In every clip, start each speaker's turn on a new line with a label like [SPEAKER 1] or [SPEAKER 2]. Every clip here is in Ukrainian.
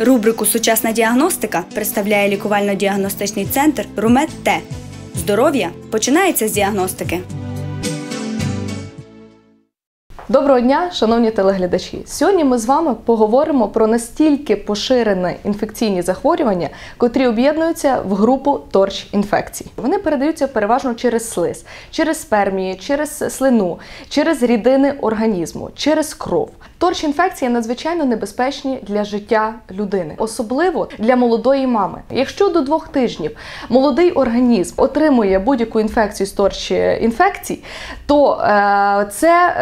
[SPEAKER 1] Рубрику Сучасна діагностика представляє лікувально-діагностичний центр Румет Т. Здоров'я починається з діагностики.
[SPEAKER 2] Доброго дня, шановні телеглядачі. Сьогодні ми з вами поговоримо про настільки поширені інфекційні захворювання, котрі об'єднуються в групу торч інфекцій. Вони передаються переважно через слиз, через спермії, через слину, через рідини організму, через кров. Торч інфекції надзвичайно небезпечні для життя людини, особливо для молодої мами. Якщо до двох тижнів молодий організм отримує будь-яку інфекцію з торч інфекцій, то е, це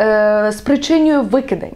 [SPEAKER 2] е, спричинює викидень.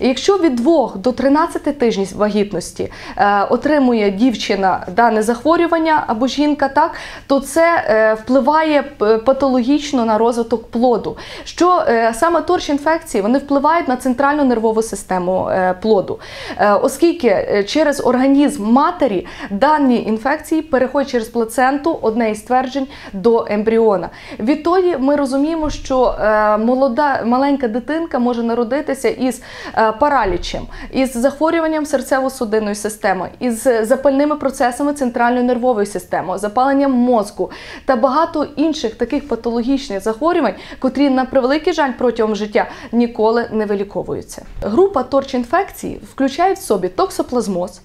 [SPEAKER 2] Якщо від 2 до 13 тижнів вагітності е, отримує дівчина дане захворювання або жінка, так то це е, впливає патологічно на розвиток плоду. Що е, саме торч інфекції вони впливають на центральну нервову систему е, плоду, Е, оскільки е, через організм матері дані інфекції переходять через плаценту, одне із тверджень до ембріона. Відтоді ми розуміємо, що е, молода маленька дитинка може народитися із е, паралічем, із захворюванням серцево-судинної системи, із запальними процесами центральної нервової системи, запаленням мозку та багато інших таких патологічних захворювань, котрі на превеликий жаль протягом життя ніколи не виліковуються. Група торч-інфекції включає в собі токсоплазмоз.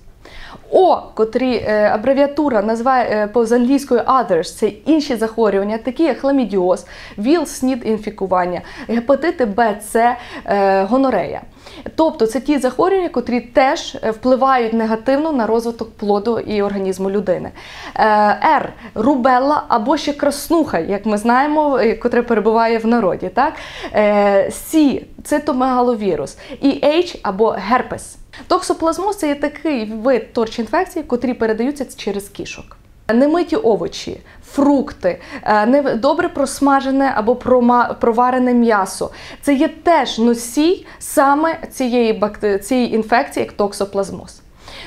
[SPEAKER 2] О, котрі е, абревіатура називає е, з англійською others, це інші захворювання, такі як хламідіоз, ВІЛ, СНІД інфікування, гепатити Б, С, е, гонорея. Тобто це ті захворювання, котрі теж впливають негативно на розвиток плоду і організму людини. Р рубелла або ще краснуха, як ми знаємо, котре перебуває в народі. Так? Е, С цитомегаловірус і H або герпес. Токсоплазмоз це є такий вид торч-інфекції, котрі передаються через кішок. Немиті овочі, фрукти, е, добре просмажене або проварене м'ясо. Це є теж носій саме цієї, бак цієї інфекції, як токсоплазмоз.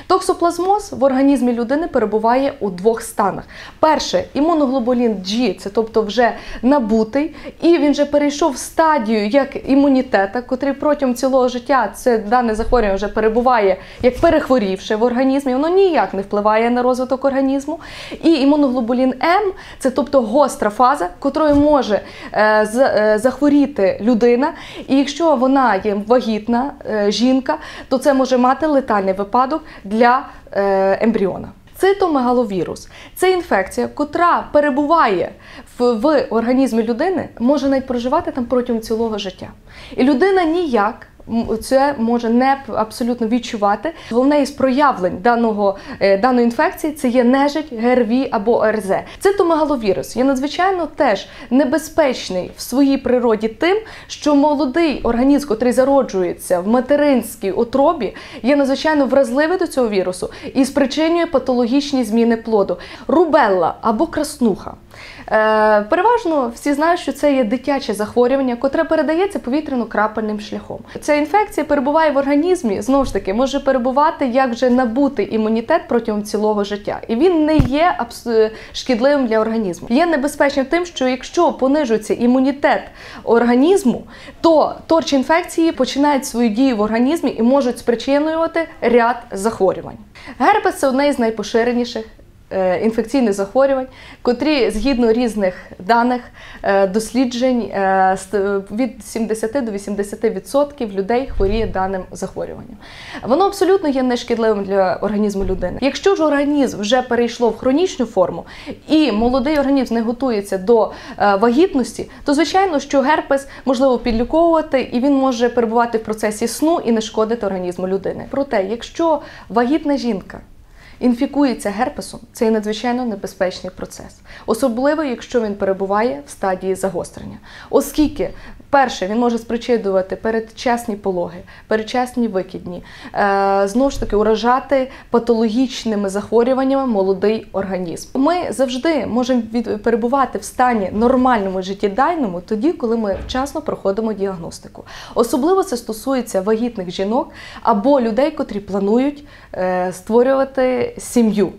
[SPEAKER 2] Токсоплазмоз в організмі людини перебуває у двох станах. Перше, імуноглобулін G, це тобто вже набутий, і він вже перейшов в стадію як імунітета, котрий протягом цілого життя це дане захворювання вже перебуває як перехворівши в організмі, воно ніяк не впливає на розвиток організму. І імуноглобулін М, це тобто гостра фаза, котрою може е, з- е, захворіти людина. І якщо вона є вагітна е, жінка, то це може мати летальний випадок для е, ембріона. Цитомегаловірус це інфекція, котра перебуває в, в організмі людини, може навіть проживати там протягом цілого життя. І людина ніяк це може не абсолютно відчувати. Головне із проявлень даного, е, даної інфекції це є нежить, ГРВІ або ОРЗ. Цитомегаловірус є надзвичайно теж небезпечний в своїй природі тим, що молодий організм, який зароджується в материнській утробі, є надзвичайно вразливий до цього вірусу і спричинює патологічні зміни плоду. Рубелла або краснуха. Е, переважно всі знають, що це є дитяче захворювання, котре передається повітряно-крапельним шляхом. Ця інфекція перебуває в організмі, знову ж таки, може перебувати як вже набутий імунітет протягом цілого життя. І він не є абс- шкідливим для організму. Є небезпечним тим, що якщо понижується імунітет організму, то торч інфекції починають свою дію в організмі і можуть спричинювати ряд захворювань. Герпес це одне із найпоширеніших е, інфекційних захворювань, котрі згідно різних даних е, досліджень е, від 70 до 80% людей хворіє даним захворюванням. Воно абсолютно є нешкідливим для організму людини. Якщо ж організм вже перейшло в хронічну форму і молодий організм не готується до е, вагітності, то звичайно, що герпес можливо підліковувати і він може перебувати в процесі сну і не шкодити організму людини. Проте, якщо вагітна жінка інфікується герпесом, це надзвичайно небезпечний процес, особливо якщо він перебуває в стадії загострення, оскільки. Перше, він може спричинювати передчасні пологи, передчасні викидні, е, знову ж таки уражати патологічними захворюваннями молодий організм. Ми завжди можемо перебувати в стані нормальному життєдайному тоді, коли ми вчасно проходимо діагностику. Особливо це стосується вагітних жінок або людей, котрі планують е, створювати сім'ю.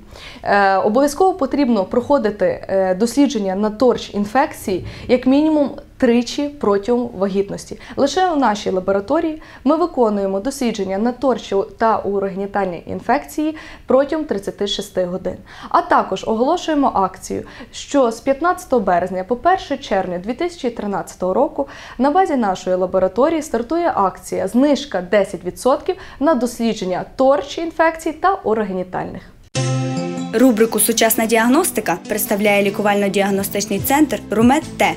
[SPEAKER 2] Е, обов'язково потрібно проходити дослідження на торч інфекції як мінімум тричі протягом вагітності. Лише у нашій лабораторії ми виконуємо дослідження на торчу та урогенітальні інфекції протягом 36 годин. А також оголошуємо акцію, що з 15 березня по 1 червня 2013 року на базі нашої лабораторії стартує акція знижка 10% на дослідження торч інфекцій та урогенітальних.
[SPEAKER 1] Рубрику Сучасна діагностика представляє лікувально-діагностичний центр Румет Т.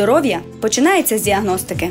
[SPEAKER 1] Здоров'я починається з діагностики.